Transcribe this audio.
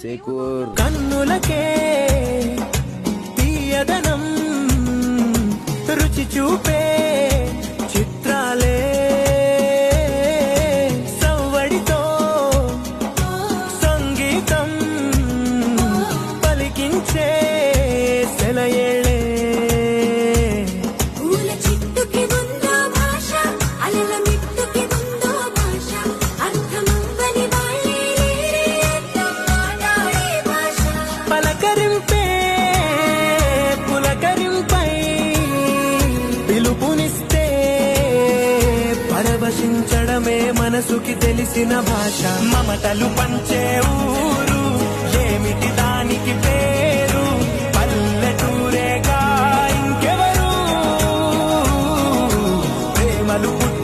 సేకూర్ కన్నులకే తీయదనం రుచి చూపే పిలుపునిస్తే పరవశించడమే మనసుకి తెలిసిన భాష. మమతలు పంచే ఊరు ఏమిటి దానికి పేరు? పల్లెటూరేగా ఇంకెవరు? ప్రేమలు పుట్టి